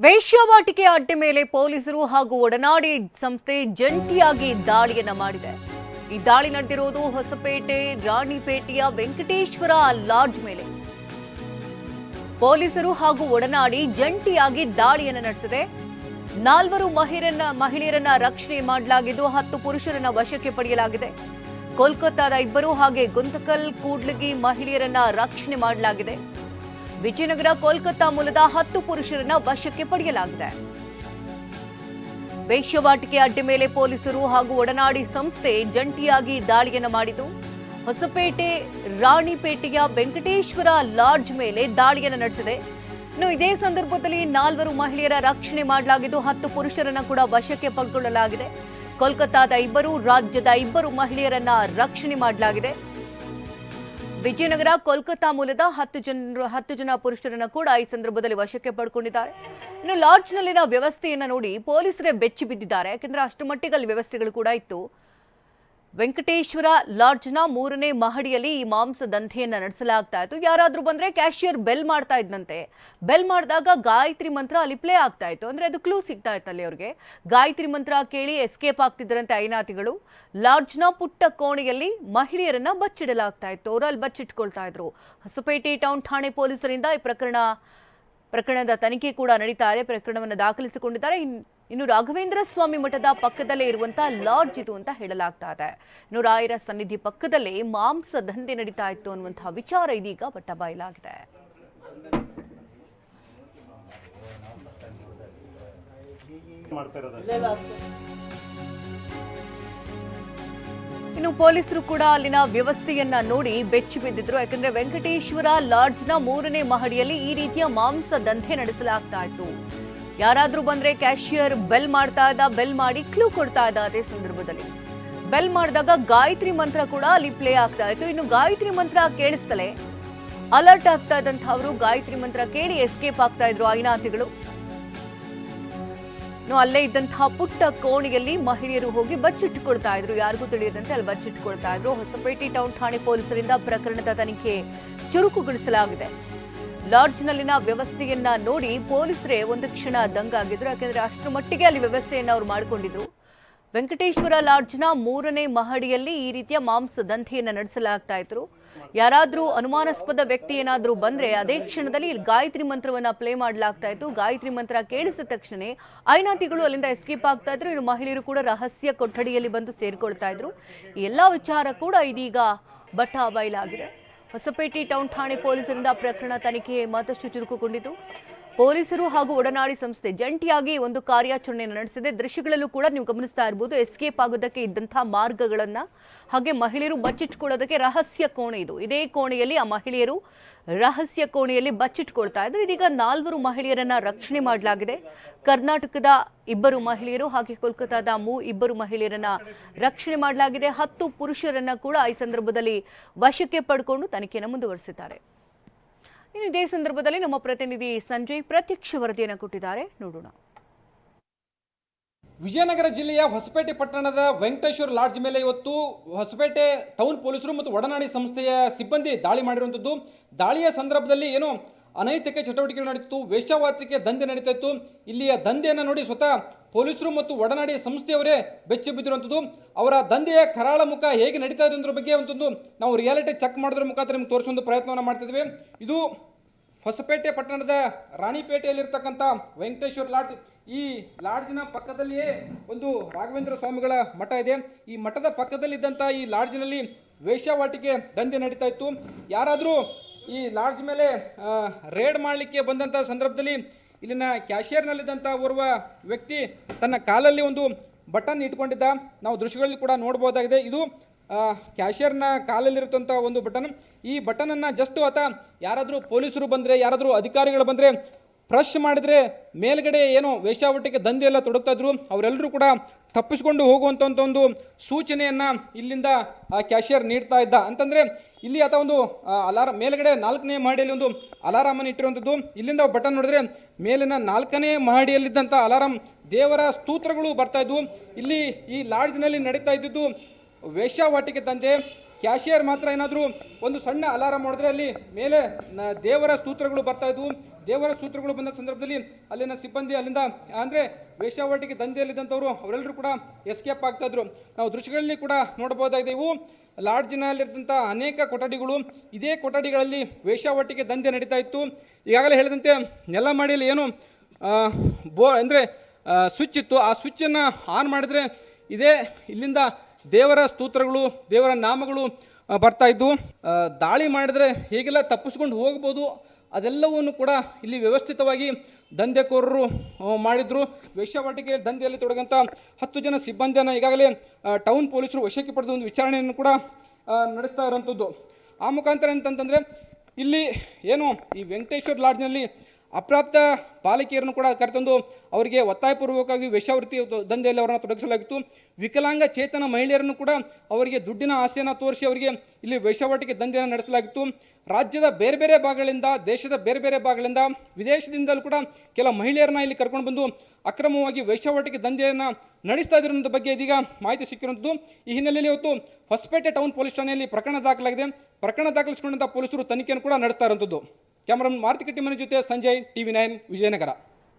ವೇಶ್ಯಾವಾಟಿಕೆ ಅಡ್ಡೆ ಮೇಲೆ ಪೊಲೀಸರು ಹಾಗೂ ಒಡನಾಡಿ ಸಂಸ್ಥೆ ಜಂಟಿಯಾಗಿ ದಾಳಿಯನ್ನ ಮಾಡಿದೆ. ಈ ದಾಳಿ ನಡೆದಿರುವುದು ಹೊಸಪೇಟೆ, ರಾಣಿಪೇಟೆಯ ವೆಂಕಟೇಶ್ವರ ಲಾಡ್ಜ್ ಮೇಲೆ. ಪೊಲೀಸರು ಹಾಗೂ ಒಡನಾಡಿ ಜಂಟಿಯಾಗಿ ದಾಳಿಯನ್ನು ನಡೆಸಿದೆ. ನಾಲ್ವರು ಮಹಿರನ್ನ, ಮಹಿಳೆಯರನ್ನ ರಕ್ಷಣೆ ಮಾಡಲಾಗಿದ್ದು ಹತ್ತು ಪುರುಷರನ್ನ ವಶಕ್ಕೆ ಪಡೆಯಲಾಗಿದೆ. ಕೋಲ್ಕತ್ತಾದ ಇಬ್ಬರು ಹಾಗೆ ಗುಂತಕಲ್, ಕೂಡ್ಲಗಿ ಮಹಿಳೆಯರನ್ನ ರಕ್ಷಣೆ ಮಾಡಲಾಗಿದೆ. ವಿಜಯನಗರ, ಕೋಲ್ಕತ್ತಾ ಮೂಲದ ಹತ್ತು ಪುರುಷರನ್ನ ವಶಕ್ಕೆ ಪಡೆಯಲಾಗಿದೆ. ವೇಶ್ಯವಾಟಿಕೆ ಅಡ್ಡೆ ಮೇಲೆ ಪೊಲೀಸರು ಹಾಗೂ ಒಡನಾಡಿ ಸಂಸ್ಥೆ ಜಂಟಿಯಾಗಿ ದಾಳಿಯನ್ನು ಮಾಡಿತು ಹೊಸಪೇಟೆ, ರಾಣಿಪೇಟೆಯ ವೆಂಕಟೇಶ್ವರ ಲಾಡ್ಜ್ ಮೇಲೆ ದಾಳಿಯನ್ನು ನಡೆಸಿದೆ. ಇನ್ನು ಇದೇ ಸಂದರ್ಭದಲ್ಲಿ ನಾಲ್ವರು ಮಹಿಳೆಯರ ರಕ್ಷಣೆ ಮಾಡಲಾಗಿದ್ದು, ಹತ್ತು ಪುರುಷರನ್ನು ಕೂಡ ವಶಕ್ಕೆ ಪಡೆದುಕೊಳ್ಳಲಾಗಿದೆ. ಕೋಲ್ಕತ್ತಾದ ಇಬ್ಬರು, ರಾಜ್ಯದ ಇಬ್ಬರು ಮಹಿಳೆಯರನ್ನ ರಕ್ಷಣೆ ಮಾಡಲಾಗಿದೆ. ವಿಜಯನಗರ ಕೋಲ್ಕತ್ತಾ ಮೂಲದ ಹತ್ತು ಜನರು ಹತ್ತು ಜನ ಪುರುಷರನ್ನ ಕೂಡ ಈ ಸಂದರ್ಭದಲ್ಲಿ ವಶಕ್ಕೆ ಪಡ್ಕೊಂಡಿದ್ದಾರೆ. ಇನ್ನು ಲಾಡ್ಜ್ನಲ್ಲಿನ ವ್ಯವಸ್ಥೆಯನ್ನ ನೋಡಿ ಪೊಲೀಸರೇ ಬೆಚ್ಚಿ ಬಿದ್ದಿದ್ದಾರೆ. ಯಾಕಂದ್ರೆ ಅಷ್ಟು ಮಟ್ಟಿಗೆ ಅಲ್ಲಿ ವ್ಯವಸ್ಥೆಗಳು ಕೂಡ ಇತ್ತು. ವೆಂಕಟೇಶ್ವರ ಲಾಡ್ಜ್ನ ಮೂರನೇ ಮಹಡಿಯಲ್ಲಿ ಈ ಮಾಂಸ ದಂಧೆಯನ್ನು ನಡೆಸಲಾಗ್ತಾ ಇತ್ತು. ಯಾರಾದರೂ ಬಂದರೆ ಕ್ಯಾಶಿಯರ್ ಬೆಲ್ ಮಾಡ್ತಾ ಇದ್ದಂತೆ ಬೆಲ್ ಮಾಡಿದಾಗ ಗಾಯತ್ರಿ ಮಂತ್ರ ಅಲ್ಲಿ ಪ್ಲೇ ಆಗ್ತಾ ಇತ್ತು. ಅಂದರೆ ಅದು ಕ್ಲೂ ಸಿಗ್ತಾ ಇತ್ತು ಅಲ್ಲಿ ಅವ್ರಿಗೆ. ಗಾಯತ್ರಿ ಮಂತ್ರ ಕೇಳಿ ಎಸ್ಕೇಪ್ ಆಗ್ತಿದ್ದರಂತೆ ಐನಾತಿಗಳು. ಲಾಡ್ಜ್ನ ಪುಟ್ಟ ಕೋಣೆಯಲ್ಲಿ ಮಹಿಳೆಯರನ್ನು ಬಚ್ಚಿಡಲಾಗ್ತಾ ಇತ್ತು. ಅವರು ಅಲ್ಲಿ ಬಚ್ಚಿಟ್ಕೊಳ್ತಾ ಇದ್ರು. ಹೊಸಪೇಟೆ ಟೌನ್ ಠಾಣೆ ಪೊಲೀಸರಿಂದ ಈ ಪ್ರಕರಣ, ಪ್ರಕರಣದ ತನಿಖೆ ಕೂಡ ನಡೀತಾ ಇದೆ. ಪ್ರಕರಣವನ್ನು ದಾಖಲಿಸಿಕೊಂಡಿದ್ದಾರೆ. ಇನ್ನು ರಾಘವೇಂದ್ರ ಸ್ವಾಮಿ ಮಠದ ಪಕ್ಕದಲ್ಲೇ ಇರುವಂತಹ ಲಾಡ್ಜ್ ಇದು ಅಂತ ಹೇಳಲಾಗ್ತಾ ಇದೆ. ಇನ್ನು ರಾಯರ ಸನ್ನಿಧಿ ಪಕ್ಕದಲ್ಲೇ ಮಾಂಸ ದಂಧೆ ನಡೀತಾ ಇತ್ತು ಅನ್ನುವಂತಹ ವಿಚಾರ ಇದೀಗ ಬಟ್ಟ ಬಯಲಾಗಿದೆ ಇನ್ನು ಪೊಲೀಸರು ಕೂಡ ಅಲ್ಲಿನ ವ್ಯವಸ್ಥೆಯನ್ನ ನೋಡಿ ಬೆಚ್ಚಿ ಬಿದ್ದಿದ್ರು. ಯಾಕಂದ್ರೆ ವೆಂಕಟೇಶ್ವರ ಲಾಡ್ಜ್ನ ಮೂರನೇ ಮಹಡಿಯಲ್ಲಿ ಈ ರೀತಿಯ ಮಾಂಸ ದಂಧೆ ನಡೆಸಲಾಗ್ತಾ ಇತ್ತು. ಯಾರಾದ್ರೂ ಬಂದರೆ ಕ್ಯಾಶಿಯರ್ ಬೆಲ್ ಮಾಡ್ತಾ ಇದ್ದ, ಬೆಲ್ ಮಾಡಿ ಕ್ಲೂ ಕೊಡ್ತಾ ಇದ್ದ ಅದೇ ಸಂದರ್ಭದಲ್ಲಿ. ಬೆಲ್ ಮಾಡಿದಾಗ ಗಾಯತ್ರಿ ಮಂತ್ರ ಕೂಡ ಅಲ್ಲಿ ಪ್ಲೇ ಆಗ್ತಾ ಇತ್ತು. ಇನ್ನು ಗಾಯತ್ರಿ ಮಂತ್ರ ಕೇಳಿಸ್ತಲೇ ಅಲರ್ಟ್ ಆಗ್ತಾ ಇದ್ದಂಥವರು ಗಾಯತ್ರಿ ಮಂತ್ರ ಕೇಳಿ ಎಸ್ಕೇಪ್ ಆಗ್ತಾ ಇದ್ರು ಐನಾತಿಗಳು ಅಲ್ಲೇ ಇದ್ದಂತಹ ಪುಟ್ಟ ಕೋಣೆಯಲ್ಲಿ ಮಹಿಳೆಯರು ಹೋಗಿ ಬಚ್ಚಿಟ್ಟುಕೊಳ್ತಾ ಇದ್ರು. ಯಾರಿಗೂ ತಿಳಿಯದಂತೆ ಅಲ್ಲಿ ಬಚ್ಚಿಟ್ಟುಕೊಳ್ತಾ ಇದ್ರು. ಹೊಸಪೇಟೆ ಟೌನ್ ಠಾಣೆ ಪೊಲೀಸರಿಂದ ಪ್ರಕರಣದ ತನಿಖೆ ಚುರುಕುಗೊಳಿಸಲಾಗಿದೆ. ಲಾಡ್ಜ್ನಲ್ಲಿನ ವ್ಯವಸ್ಥೆಯನ್ನ ನೋಡಿ ಪೊಲೀಸರೇ ಒಂದು ಕ್ಷಣ ದಂಗಾಗಿದ್ರು, ಯಾಕೆಂದ್ರೆ ಅಷ್ಟರ ಮಟ್ಟಿಗೆ ಅಲ್ಲಿ ವ್ಯವಸ್ಥೆಯನ್ನು ಅವರು ಮಾಡಿಕೊಂಡಿದ್ರು. ವೆಂಕಟೇಶ್ವರ ಲಾಡ್ಜ್ನ ಮೂರನೇ ಮಹಡಿಯಲ್ಲಿ ಈ ರೀತಿಯ ಮಾಂಸ ದಂಧೆಯನ್ನು ನಡೆಸಲಾಗ್ತಾ ಇದ್ರು. ಯಾರಾದರೂ ಅನುಮಾನಾಸ್ಪದ ವ್ಯಕ್ತಿ ಏನಾದರೂ ಬಂದ್ರೆ ಅದೇ ಕ್ಷಣದಲ್ಲಿ ಗಾಯತ್ರಿ ಮಂತ್ರವನ್ನ ಪ್ಲೇ ಮಾಡಲಾಗ್ತಾ ಇತ್ತು. ಗಾಯತ್ರಿ ಮಂತ್ರ ಕೇಳಿಸಿದ ತಕ್ಷಣ ಐನಾತಿಗಳು ಅಲ್ಲಿಂದ ಎಸ್ಕೇಪ್ ಆಗ್ತಾ ಇದ್ರು. ಇನ್ನು ಮಹಿಳೆಯರು ಕೂಡ ರಹಸ್ಯ ಕೊಠಡಿಯಲ್ಲಿ ಬಂದು ಸೇರಿಕೊಳ್ತಾ ಇದ್ರು. ಎಲ್ಲ ವಿಚಾರ ಕೂಡ ಇದೀಗ ಬಟ್ಟ ಬಯಲಾಗಿದೆ. ಹೊಸಪೇಟೆ ಟೌನ್ ಠಾಣೆ ಪೊಲೀಸರಿಂದ ಪ್ರಕರಣ ತನಿಖೆ ಮತ್ತಷ್ಟು ಚುರುಕುಗೊಂಡಿತು ಪೊಲೀಸರು ಹಾಗೂ ಒಡನಾಡಿ ಸಂಸ್ಥೆ ಜಂಟಿಯಾಗಿ ಒಂದು ಕಾರ್ಯಾಚರಣೆಯನ್ನು ನಡೆಸಿದೆ. ದೃಶ್ಯಗಳಲ್ಲೂ ಕೂಡ ನೀವು ಗಮನಿಸ್ತಾ ಇರಬಹುದು ಎಸ್ಕೇಪ್ ಆಗೋದಕ್ಕೆ ಇದ್ದಂತಹ ಮಾರ್ಗಗಳನ್ನ ಹಾಗೆ ಮಹಿಳೆಯರು ಬಚ್ಚಿಟ್ಕೊಳ್ಳೋದಕ್ಕೆ ರಹಸ್ಯ ಕೋಣೆ ಇದು. ಇದೇ ಕೋಣೆಯಲ್ಲಿ ಆ ಮಹಿಳೆಯರು ರಹಸ್ಯ ಕೋಣೆಯಲ್ಲಿ ಬಚ್ಚಿಟ್ಕೊಳ್ತಾ ಇದ್ರು. ಇದೀಗ ನಾಲ್ವರು ಮಹಿಳೆಯರನ್ನ ರಕ್ಷಣೆ ಮಾಡಲಾಗಿದೆ. ಕರ್ನಾಟಕದ ಇಬ್ಬರು ಮಹಿಳೆಯರು ಹಾಗೆ ಕೋಲ್ಕತ್ತಾದ ಮೂ ಇಬ್ಬರು ಮಹಿಳೆಯರನ್ನ ರಕ್ಷಣೆ ಮಾಡಲಾಗಿದೆ. ಹತ್ತು ಪುರುಷರನ್ನ ಕೂಡ ಈ ಸಂದರ್ಭದಲ್ಲಿ ವಶಕ್ಕೆ ಪಡ್ಕೊಂಡು ತನಿಖೆಯನ್ನು ಮುಂದುವರಿಸಿದ್ದಾರೆ. ಇನ್ನು ಇದೇ ಸಂದರ್ಭದಲ್ಲಿ ನಮ್ಮ ಪ್ರತಿನಿಧಿ ಸಂಜಯ್ ಪ್ರತ್ಯಕ್ಷ ವರದಿಯನ್ನು ಕೊಟ್ಟಿದ್ದಾರೆ. ನೋಡೋಣ. ವಿಜಯನಗರ ಜಿಲ್ಲೆಯ ಹೊಸಪೇಟೆ ಪಟ್ಟಣದ ವೆಂಕಟೇಶ್ವರ ಲಾಡ್ಜ್ ಮೇಲೆ ಇವತ್ತು ಹೊಸಪೇಟೆ ಟೌನ್ ಪೊಲೀಸರು ಮತ್ತು ಒಡನಾಡಿ ಸಂಸ್ಥೆಯ ಸಿಬ್ಬಂದಿ ದಾಳಿ ಮಾಡಿರುವಂಥದ್ದು ದಾಳಿಯ ಸಂದರ್ಭದಲ್ಲಿ ಏನೋ ಅನೈತಿಕ ಚಟುವಟಿಕೆಗಳು ನಡೀತು ವೇಶ್ಯಾವಾಟಿಕೆ ದಂಧೆ ನಡೀತಾ ಇಲ್ಲಿಯ ದಂಧೆಯನ್ನು ನೋಡಿ ಸ್ವತಃ ಪೊಲೀಸರು ಮತ್ತು ಒಡನಾಡಿ ಸಂಸ್ಥೆಯವರೇ ಬೆಚ್ಚಿ ಬಿದ್ದಿರುವಂಥದ್ದು. ಅವರ ದಂಧೆಯ ಕರಾಳ ಮುಖ ಹೇಗೆ ನಡೀತಾ ಇದೆ ಅಂದ್ರ ಬಗ್ಗೆ ಒಂದು ನಾವು ರಿಯಾಲಿಟಿ ಚೆಕ್ ಮಾಡೋದ್ರ ಮುಖಾಂತರ ನಿಮ್ಗೆ ತೋರಿಸುವಂಥ ಪ್ರಯತ್ನವನ್ನು ಮಾಡ್ತಿದ್ವಿ. ಇದು ಹೊಸಪೇಟೆ ಪಟ್ಟಣದ ರಾಣಿಪೇಟೆಯಲ್ಲಿರ್ತಕ್ಕಂಥ ವೆಂಕಟೇಶ್ವರ ಲಾಡ್ಜ್ ಈ ಲಾಡ್ಜ್ನ ಪಕ್ಕದಲ್ಲಿಯೇ ಒಂದು ರಾಘವೇಂದ್ರ ಸ್ವಾಮಿಗಳ ಮಠ ಇದೆ. ಈ ಮಠದ ಪಕ್ಕದಲ್ಲಿದ್ದಂಥ ಈ ಲಾಡ್ಜ್ನಲ್ಲಿ ವೇಷವಾಟಿಕೆ ದಂಧೆ ನಡೀತಾ ಇತ್ತು. ಯಾರಾದರೂ ಈ ಲಾಡ್ಜ್ ಮೇಲೆ ರೇಡ್ ಮಾಡಲಿಕ್ಕೆ ಬಂದಂಥ ಸಂದರ್ಭದಲ್ಲಿ ಇಲ್ಲಿನ ಕ್ಯಾಶಿಯರ್ನಲ್ಲಿದ್ದಂಥ ಓರ್ವ ವ್ಯಕ್ತಿ ತನ್ನ ಕಾಲಲ್ಲಿ ಒಂದು ಬಟನ್ ಇಟ್ಕೊಂಡಿದ್ದ. ನಾವು ದೃಶ್ಯಗಳಲ್ಲಿ ಕೂಡ ನೋಡ್ಬೋದಾಗಿದೆ ಇದು ಕ್ಯಾಶಿಯರ್ನ ಕಾಲಲ್ಲಿರುತ್ತಂಥ ಒಂದು ಬಟನ್ ಈ ಬಟನನ್ನು ಜಸ್ಟ್ ಆತ ಯಾರಾದರೂ ಪೊಲೀಸರು ಬಂದರೆ, ಯಾರಾದರೂ ಅಧಿಕಾರಿಗಳು ಬಂದರೆ ಫ್ರಶ್ ಮಾಡಿದರೆ ಮೇಲ್ಗಡೆ ಏನೋ ವೇಷಾವಟಿಕೆ ದಂಧೆ ಎಲ್ಲ ತೊಡಗ್ತಾ ಇದ್ರು, ಅವರೆಲ್ಲರೂ ಕೂಡ ತಪ್ಪಿಸ್ಕೊಂಡು ಹೋಗುವಂಥ ಒಂದು ಸೂಚನೆಯನ್ನು ಇಲ್ಲಿಂದ ಆ ಕ್ಯಾಶಿಯರ್ ನೀಡ್ತಾ ಇದ್ದ. ಅಂತಂದರೆ ಇಲ್ಲಿ ಆತ ಒಂದು ಅಲಾರಾಮ್ ಮೇಲ್ಗಡೆ ನಾಲ್ಕನೇ ಮಹಡಿಯಲ್ಲಿ ಒಂದು ಅಲಾರಾಮನ್ನು ಇಟ್ಟಿರುವಂಥದ್ದು ಇಲ್ಲಿಂದ ಬಟನ್ ನೋಡಿದ್ರೆ ಮೇಲಿನ ನಾಲ್ಕನೇ ಮಹಡಿಯಲ್ಲಿದ್ದಂಥ ಅಲಾರಾಮ್ ದೇವರ ಸ್ತೂತ್ರಗಳು ಬರ್ತಾ ಇದ್ವು. ಇಲ್ಲಿ ಈ ಲಾಡ್ಜ್ನಲ್ಲಿ ನಡೀತಾ ಇದ್ದಿದ್ದು ವೇಷಾವಾಟಿಕೆ ದಂಧೆ ಕ್ಯಾಶಿಯರ್ ಮಾತ್ರ ಏನಾದರೂ ಒಂದು ಸಣ್ಣ ಅಲಾರಾಮ್ ಮಾಡಿದ್ರೆ ಅಲ್ಲಿ ಮೇಲೆ ದೇವರ ಸ್ತೂತ್ರಗಳು ಬರ್ತಾ ಇದ್ವು. ದೇವರ ಸ್ತೂತ್ರಗಳು ಬಂದ ಸಂದರ್ಭದಲ್ಲಿ ಅಲ್ಲಿನ ಸಿಬ್ಬಂದಿ ಅಲ್ಲಿಂದ, ಅಂದರೆ ವೇಶ್ಯಾವಾಟಿಕೆ ದಂಧೆಯಲ್ಲಿದ್ದಂಥವ್ರು ಅವರೆಲ್ಲರೂ ಕೂಡ ಎಸ್ಕೇಪ್ ಆಗ್ತಾಯಿದ್ರು ನಾವು ದೃಶ್ಯಗಳಲ್ಲಿ ಕೂಡ ನೋಡಬಹುದಾಗಿದೆ ಇವು. ಲಾಡ್ಜ್ನಲ್ಲಿರ್ತಂಥ ಅನೇಕ ಕೊಠಡಿಗಳು, ಇದೇ ಕೊಠಡಿಗಳಲ್ಲಿ ವೇಶ್ಯಾವಾಟಿಕೆ ದಂಧೆ ನಡೀತಾ ಇತ್ತು. ಈಗಾಗಲೇ ಹೇಳಿದಂತೆ ನೆಲ ಮಾಡಿಯಲ್ಲಿ ಏನು ಬೋ, ಅಂದರೆ ಸ್ವಿಚ್ ಇತ್ತು. ಆ ಸ್ವಿಚ್ಚನ್ನು ಆನ್ ಮಾಡಿದರೆ ಇದೇ ಇಲ್ಲಿಂದ ದೇವರ ಸ್ತೋತ್ರಗಳು, ದೇವರ ನಾಮಗಳು ಬರ್ತಾ ಇದ್ವು. ದಾಳಿ ಮಾಡಿದರೆ ಹೇಗೆಲ್ಲ ತಪ್ಪಿಸ್ಕೊಂಡು ಹೋಗ್ಬೋದು, ಅದೆಲ್ಲವನ್ನು ಕೂಡ ಇಲ್ಲಿ ವ್ಯವಸ್ಥಿತವಾಗಿ ದಂಧೆಕೋರರು ಮಾಡಿದ್ರು. ವೇಶ್ಯಾವಾಟಿಕೆ ದಂಧೆಯಲ್ಲಿ ತೊಡಗಂಥ ಹತ್ತು ಜನ ಸಿಬ್ಬಂದಿಯನ್ನು ಈಗಾಗಲೇ ಟೌನ್ ಪೊಲೀಸರು ವಶಕ್ಕೆ ಪಡೆದ ಒಂದು ವಿಚಾರಣೆಯನ್ನು ಕೂಡ ನಡೆಸ್ತಾ ಇರೋಂಥದ್ದು ಆ ಮುಖಾಂತರ ಅಂತಂತಂದರೆ ಇಲ್ಲಿ ಏನು ಈ ವೆಂಕಟೇಶ್ವರ ಲಾಡ್ಜ್ನಲ್ಲಿ ಅಪ್ರಾಪ್ತ ಬಾಲಕಿಯರನ್ನು ಕೂಡ ಕರೆತಂದು ಅವರಿಗೆ ಒತ್ತಾಯಪೂರ್ವಕವಾಗಿ ವೇಷಾವೃತ್ತಿ ದಂಧೆಯಲ್ಲಿ ಅವರನ್ನು ತೊಡಗಿಸಲಾಗಿತ್ತು. ವಿಕಲಾಂಗ ಚೇತನ ಮಹಿಳೆಯರನ್ನು ಕೂಡ ಅವರಿಗೆ ದುಡ್ಡಿನ ಆಸೆಯನ್ನು ತೋರಿಸಿ ಅವರಿಗೆ ಇಲ್ಲಿ ವೇಶ್ಯಾವಾಟಿಕೆ ದಂಧೆಯನ್ನು ನಡೆಸಲಾಗಿತ್ತು. ರಾಜ್ಯದ ಬೇರೆ ಬೇರೆ ಭಾಗಗಳಿಂದ, ದೇಶದ ಬೇರೆ ಬೇರೆ ಭಾಗಗಳಿಂದ, ವಿದೇಶದಿಂದಲೂ ಕೂಡ ಕೆಲ ಮಹಿಳೆಯರನ್ನ ಇಲ್ಲಿ ಕರ್ಕೊಂಡು ಬಂದು ಅಕ್ರಮವಾಗಿ ವೇಶ್ಯಾವಾಟಿಕೆ ದಂಧೆಯನ್ನು ನಡೆಸ್ತಾ ಇದ್ರಂಥ ಬಗ್ಗೆ ಇದೀಗ ಮಾಹಿತಿ ಸಿಕ್ಕಿರುವಂಥದ್ದು. ಈ ಹಿನ್ನೆಲೆಯಲ್ಲಿ ಇವತ್ತು ಹೊಸಪೇಟೆ ಟೌನ್ ಪೊಲೀಸ್ ಠಾಣೆಯಲ್ಲಿ ಪ್ರಕರಣ ದಾಖಲಾಗಿದೆ. ಪ್ರಕರಣ ದಾಖಲಿಸಿಕೊಂಡಂಥ ಪೊಲೀಸರು ತನಿಖೆಯನ್ನು ಕೂಡ ನಡೆಸ್ತಾ ಇರುವಂಥದ್ದು. ಕ್ಯಾಮರಾಮನ್ ಮಾರುತಿ ಕಟ್ಟಿಮನೆ ಜೊತೆ ಸಂಜಯ್ ಟಿವಿ ನೈನ್ ವಿಜಯನಗರ